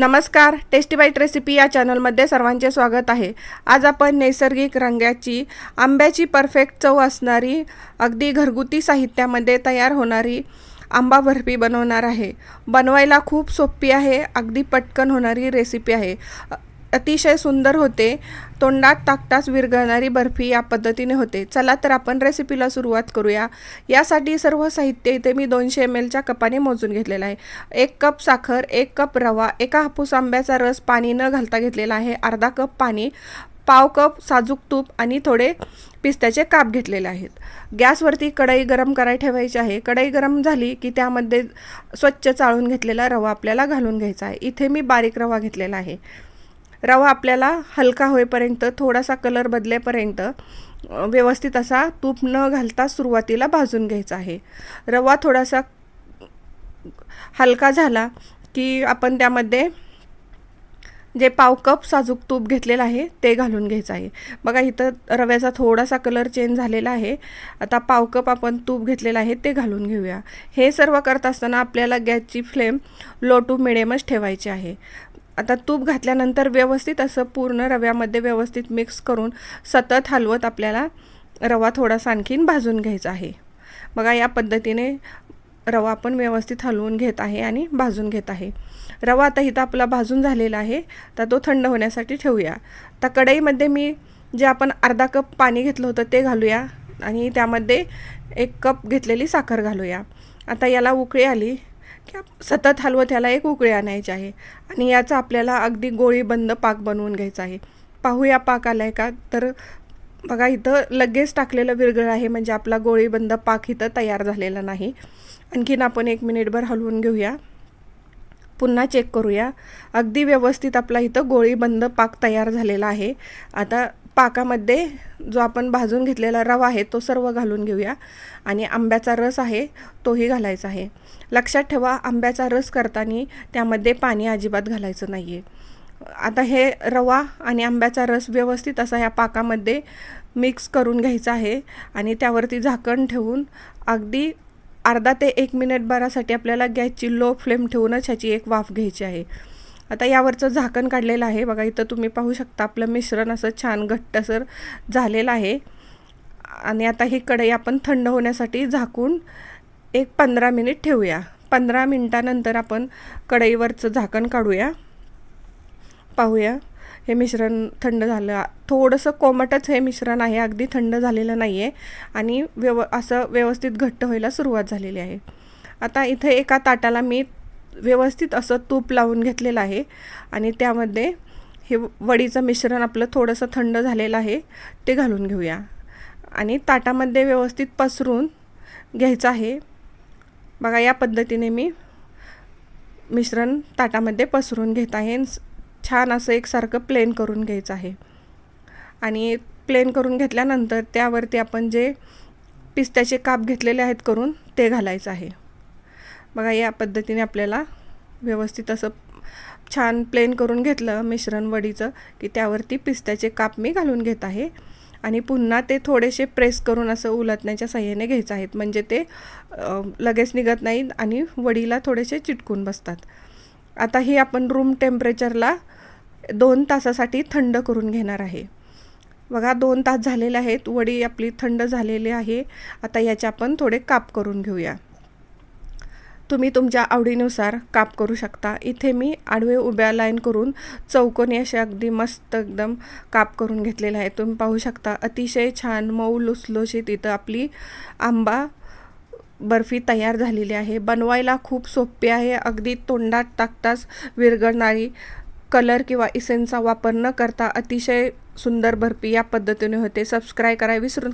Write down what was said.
नमस्कार tasty bite recipe या चॅनलमध्ये सर्वांचे स्वागत आहे. आज आपण नैसर्गिक रंगाची आंब्याची परफेक्ट चव असणारी अगदी घरगुती साहित्यामध्ये तयार होणारी आंबा बर्फी बनवणार आहे. बनवायला खूप सोपी आहे अगदी पटकन होणारी रेसिपी आहे. अतिशय सुंदर होते. तोंडात टाकताच विरघळणारी बर्फी या पद्धतीने होते. चला तर आपण रेसिपीला सुरुवात करूया. यासाठी सर्व साहित्य इथे मी दोनशे एम एलच्या कपाने मोजून घेतलेलं आहे. एक कप साखर एक कप रवा एका हापूस आंब्याचा रस पाणी न घालता घेतलेला आहे. अर्धा कप पाणी पाव कप साजूक तूप आणि थोडे पिस्त्याचे काप घेतलेले आहेत. गॅसवरती कढई गरम करायला ठेवायची आहे. कढई गरम झाली की त्यामध्ये स्वच्छ चाळून घेतलेला रवा आपल्याला घालून घ्यायचा आहे. इथे मी बारीक रवा घेतलेला आहे. रवा आपल्याला हलका होईपर्यंत थोडासा कलर बदलेपर्यंत व्यवस्थित असा तूप न घालता सुरुवातीला भाजून घ्यायचा आहे. रवा थोडासा हलका झाला की आपण त्यामध्ये जे पाव कप साजूक तूप घेतलेलं आहे ते घालून घ्यायचं आहे. बघा इथं रव्याचा थोडासा कलर चेंज झालेला आहे. आता पाव कप आपण तूप घेतलेलं आहे ते घालून घेऊया. हे सर्व करत असताना आपल्याला गॅसची फ्लेम लो टू मिडियमच ठेवायची आहे. आता तूप घातल्यानंतर व्यवस्थित असं पूर्ण रव्यामध्ये व्यवस्थित मिक्स करून सतत हलवत आपल्याला रवा थोडासा आणखीन भाजून घ्यायचा आहे. बघा या पद्धतीने रवा आपण व्यवस्थित हलवून घेत आहे आणि भाजून घेत आहे. रवा आता इथं आपला भाजून झालेला आहे तर तो थंड होण्यासाठी ठेवूया. तर कढईमध्ये मी जे आपण अर्धा कप पाणी घेतलं होतं ते घालूया आणि त्यामध्ये एक कप घेतलेली साखर घालूया. आता याला उकळी आली. सतत हलवत ह्याला एक उकळी आणायची आहे. आणि याचा आपल्याला अगदी गोळीबंद पाक बनवून घ्यायचा आहे. पाहूया पाक आला आहे का? तर बघा इथं लगेच टाकलेलं विरगळ आहे म्हणजे आपला गोळीबंद पाक इथं तयार झालेला नाही. आणखीन आपण एक मिनिटभर हलवून घेऊया. पुन्हा चेक करूया. अगदी व्यवस्थित आपला इथं गोळीबंद पाक तयार झालेला आहे. आता पाकामध्ये जो आपण भाजून घेतलेला रवा आहे तो सर्व घालून घेऊया. आणि आंब्याचा रस आहे तोही घालायचा आहे. लक्षात ठेवा आंब्याचा रस करताना त्यामध्ये पाणी अजिबात घालायचं नाही आहे आता हे रवा आणि आंब्याचा रस व्यवस्थित असा ह्या पाकामध्ये मिक्स करून घ्यायचा आहे. आणि त्यावरती झाकण ठेवून अगदी अर्धा ते एक मिनिट बारासाठी आपल्याला गॅसची लो फ्लेम ठेवूनच ह्याची एक वाफ घ्यायची आहे. आता यावरचं झाकण काढलेलं आहे. बघा इथं तुम्ही पाहू शकता आपलं मिश्रण असं छान घट्टसर झालेलं आहे. आणि आता ही कढई आपण थंड होण्यासाठी झाकून एक पंधरा मिनिट ठेवूया. पंधरा मिनटानंतर आपण कढईवरचं झाकण काढूया. पाहूया. हे मिश्रण थंड झालं. थोडंसं कोमटच हे मिश्रण आहे. अगदी थंड झालेलं नाही आहे आणि व्यव असं व्यवस्थित घट्ट व्हायला सुरुवात झालेली आहे. आता इथे एका ताटाला मी व्यवस्थित असं तूप लावून घेतलेलं आहे. आणि त्यामध्ये हे वडीचं मिश्रण आपलं थोडंसं थंड झालेलं आहे ते घालून घेऊया. आणि ताटामध्ये व्यवस्थित पसरून घ्यायचं आहे. बघा या पद्धतीने मी मिश्रण ताटामध्ये पसरून घेत आहे. छान असं एकसारखं प्लेन करून घ्यायचं आहे. आणि प्लेन करून घेतल्यानंतर त्यावरती आपण जे पिस्त्याचे काप घेतलेले आहेत करून ते घालायचं आहे. बघा या पद्धतीने आपल्याला व्यवस्थित असं छान प्लेन करून घेतलं मिश्रण वडीचं की त्यावरती पिस्त्याचे काप मी घालून घेत आहे. आणि पुन्हा ते थोडेसे प्रेस करून असं उलटण्याच्या सहाय्याने घ्यायचं आहेत. म्हणजे ते लगेच निघत नाहीत आणि वडीला थोडेसे चिटकून बसतात. आता ही आपण रूम टेम्परेचरला दोन तासासाठी थंड करून घेणार आहे. बघा दोन तास झालेले आहेत. वडी आपली थंड झालेली आहे. आता याचे आपण थोडे काप करून घेऊया. तुम्ही तुमच्या आवडीनुसार काप करू शकता. इथे मी आडवे उभ्या लाईन करून चौकोनी असे अगदी मस्त एकदम काप करून घेतलेले आहे. तुम्ही पाहू शकता अतिशय छान मऊ लुसलुशीत इथं आपली आंबा बर्फी तयार झालेली आहे. बनवायला खूप सोपी आहे. अगदी तोंडात टाकताच विरघळणारी कलर किंवा इसेन्सचा वापर न करता अतिशय सुंदर बर्फी या पद्धतीने होते. सबस्क्राईब करायला विसरून